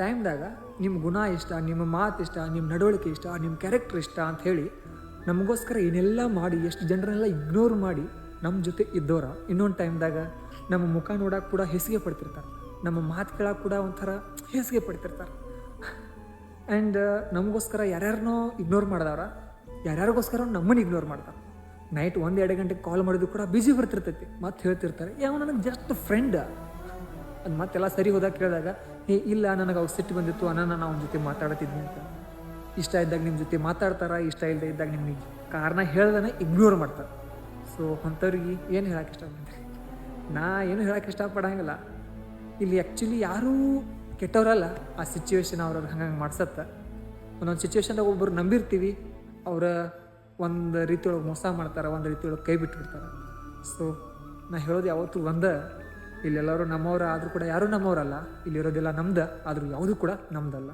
ಟೈಮ್ದಾಗ ನಿಮ್ಮ ಗುಣ ಇಷ್ಟ, ನಿಮ್ಮ ಮಾತು ಇಷ್ಟ ನಿಮ್ಮ ನಡವಳಿಕೆ ಇಷ್ಟ ನಿಮ್ಮ ಕ್ಯಾರೆಕ್ಟರ್ ಇಷ್ಟ ಅಂತ ಹೇಳಿ ನಮಗೋಸ್ಕರ ಏನೆಲ್ಲ ಮಾಡಿ, ಎಷ್ಟು ಜನರನ್ನೆಲ್ಲ ಇಗ್ನೋರ್ ಮಾಡಿ ನಮ್ಮ ಜೊತೆ ಇದ್ದೋರ, ಇನ್ನೊಂದು ಟೈಮ್ದಾಗ ನಮ್ಮ ಮುಖ ನೋಡೋಕೆ ಕೂಡ ಹೆಸಿಗೆ ಪಡ್ತಿರ್ತಾರೆ, ನಮ್ಮ ಮಾತು ಕೇಳೋಕೆ ಕೂಡ ಒಂಥರ ಹೆಸಿಗೆ ಪಡ್ತಿರ್ತಾರೆ. ಆ್ಯಂಡ್ ನಮಗೋಸ್ಕರ ಯಾರ್ಯಾರನೋ ಇಗ್ನೋರ್ ಮಾಡಿದವ್ರ, ಯಾರ್ಯಾರಿಗೋಸ್ಕರ ನಮ್ಮನ್ನು ಇಗ್ನೋರ್ ಮಾಡ್ತಾರೆ. ನೈಟ್ ಒಂದು ಎರಡು ಗಂಟೆಗೆ ಕಾಲ್ ಮಾಡಿದ್ರು ಕೂಡ ಬಿಜಿ ಬರ್ತಿರ್ತೈತಿ, ಮತ್ತೆ ಹೇಳ್ತಿರ್ತಾರೆ, ಯಾವ ನನಗೆ ಜಸ್ಟ್ ಫ್ರೆಂಡ್ ಅದು ಮತ್ತೆಲ್ಲ ಸರಿ ಹೋದಾಗ ಕೇಳಿದಾಗ, ಏ, ಇಲ್ಲ, ನನಗೆ ಅವ್ರು ಸಿಟ್ಟು ಬಂದಿತ್ತು ಅನ್ನ ನಾನು ಅವನ ಜೊತೆ ಮಾತಾಡ್ತಿದ್ನಿ ಅಂತ. ಇಷ್ಟ ಇದ್ದಾಗ ನಿಮ್ಮ ಜೊತೆ ಮಾತಾಡ್ತಾರ, ಇಷ್ಟ ಇಲ್ಲದೆ ಇದ್ದಾಗ ನಿಮಗೆ ಕಾರಣ ಹೇಳ್ದಾನೆ ಇಗ್ನೋರ್ ಮಾಡ್ತಾರೆ. ಸೊ ಅಂಥವ್ರಿಗೆ ಏನು ಹೇಳಕ್ಕೆ ಇಷ್ಟಪಡ್ತೀನಿ ನಾ ಏನು ಹೇಳಕ್ಕೆ ಇಷ್ಟಪಡಂಗಿಲ್ಲ. ಇಲ್ಲಿ ಆ್ಯಕ್ಚುಲಿ ಯಾರೂ ಕೆಟ್ಟವರಲ್ಲ, ಆ ಸಿಚುವೇಶನ್ ಅವ್ರವ್ರು ಹಂಗಂಗೆ ಮಾಡ್ಸತ್ತ. ಒಂದೊಂದು ಸಿಚುವೇಶನ್ದಾಗ ಒಬ್ಬರು ನಂಬಿರ್ತೀವಿ, ಅವರ ಒಂದು ರೀತಿಯೊಳಗೆ ಮೋಸ ಮಾಡ್ತಾರೆ, ಒಂದು ರೀತಿಯೊಳಗೆ ಕೈ ಬಿಟ್ಟುಬಿಡ್ತಾರೆ ಸೊ ನಾ ಹೇಳೋದು ಯಾವತ್ತೂ ಒಂದ. ಇಲ್ಲೆಲ್ಲರೂ ನಮ್ಮವರ ಆದರೂ ಕೂಡ ಯಾರೂ ನಮ್ಮವರಲ್ಲ. ಇಲ್ಲಿರೋದೆಲ್ಲ ನಮ್ದು ಆದರೂ ಯಾವುದೂ ಕೂಡ ನಮ್ದಲ್ಲ.